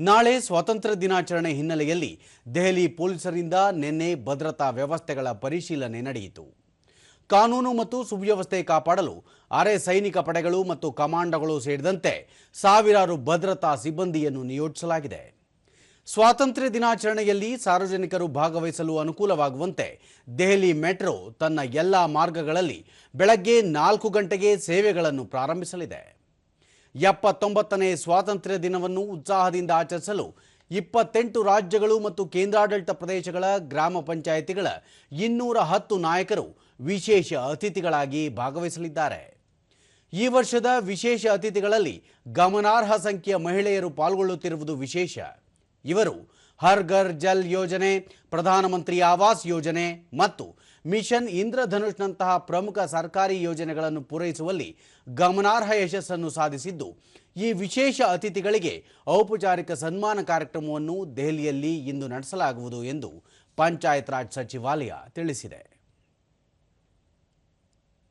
ನಾಳೆ ಸ್ವಾತಂತ್ರ್ಯ ದಿನಾಚರಣೆ ಹಿನ್ನೆಲೆಯಲ್ಲಿ ದೆಹಲಿ ಪೊಲೀಸರಿಂದ ನಿನ್ನೆ ಭದ್ರತಾ ವ್ಯವಸ್ಥೆಗಳ ಪರಿಶೀಲನೆ ನಡೆಯಿತು. ಕಾನೂನು ಮತ್ತು ಸುವ್ಯವಸ್ಥೆ ಕಾಪಾಡಲು ಅರೆ ಸೈನಿಕ ಪಡೆಗಳು ಮತ್ತು ಕಮಾಂಡೋಗಳು ಸೇರಿದಂತೆ ಸಾವಿರಾರು ಭದ್ರತಾ ಸಿಬ್ಬಂದಿಯನ್ನು ನಿಯೋಜಿಸಲಾಗಿದೆ. ಸ್ವಾತಂತ್ರ್ಯ ದಿನಾಚರಣೆಯಲ್ಲಿ ಸಾರ್ವಜನಿಕರು ಭಾಗವಹಿಸಲು ಅನುಕೂಲವಾಗುವಂತೆ ದೆಹಲಿ ಮೆಟ್ರೋ ತನ್ನ ಎಲ್ಲ ಮಾರ್ಗಗಳಲ್ಲಿ ಬೆಳಗ್ಗೆ ನಾಲ್ಕು ಗಂಟೆಗೆ ಸೇವೆಗಳನ್ನು ಪ್ರಾರಂಭಿಸಲಿದೆ. ಎಪ್ಪತ್ತೊಂಬತ್ತನೇ ಸ್ವಾತಂತ್ರ್ಯ ದಿನವನ್ನು ಉತ್ಸಾಹದಿಂದ ಆಚರಿಸಲು ಇಪ್ಪತ್ತೆಂಟು ರಾಜ್ಯಗಳು ಮತ್ತು ಕೇಂದ್ರಾಡಳಿತ ಪ್ರದೇಶಗಳ ಗ್ರಾಮ ಪಂಚಾಯಿತಿಗಳ ಇನ್ನೂರ ಹತ್ತು ನಾಯಕರು ವಿಶೇಷ ಅತಿಥಿಗಳಾಗಿ ಭಾಗವಹಿಸಲಿದ್ದಾರೆ. ಈ ವರ್ಷದ ವಿಶೇಷ ಅತಿಥಿಗಳಲ್ಲಿ ಗಮನಾರ್ಹ ಸಂಖ್ಯೆಯ ಮಹಿಳೆಯರು ಪಾಲ್ಗೊಳ್ಳುತ್ತಿರುವುದು ವಿಶೇಷ. ಇವರು ಹರ್ ಘರ್ ಜಲ್ ಯೋಜನೆ ಪ್ರಧಾನಮಂತ್ರಿ ಆವಾಸ್ ಯೋಜನೆ ಮತ್ತು ಮಿಷನ್ ಇಂದ್ರಧನುಷ್ನಂತಹ ಪ್ರಮುಖ ಸರ್ಕಾರಿ ಯೋಜನೆಗಳನ್ನು ಪೂರೈಸುವಲ್ಲಿ ಗಮನಾರ್ಹ ಯಶಸ್ಸನ್ನು ಸಾಧಿಸಿದ್ದು, ಈ ವಿಶೇಷ ಅತಿಥಿಗಳಿಗೆ ಔಪಚಾರಿಕ ಸನ್ಮಾನ ಕಾರ್ಯಕ್ರಮವನ್ನು ದೆಹಲಿಯಲ್ಲಿ ಇಂದು ನಡೆಸಲಾಗುವುದು ಎಂದು ಪಂಚಾಯತ್ ರಾಜ್ ಸಚಿವಾಲಯ ತಿಳಿಸಿದೆ.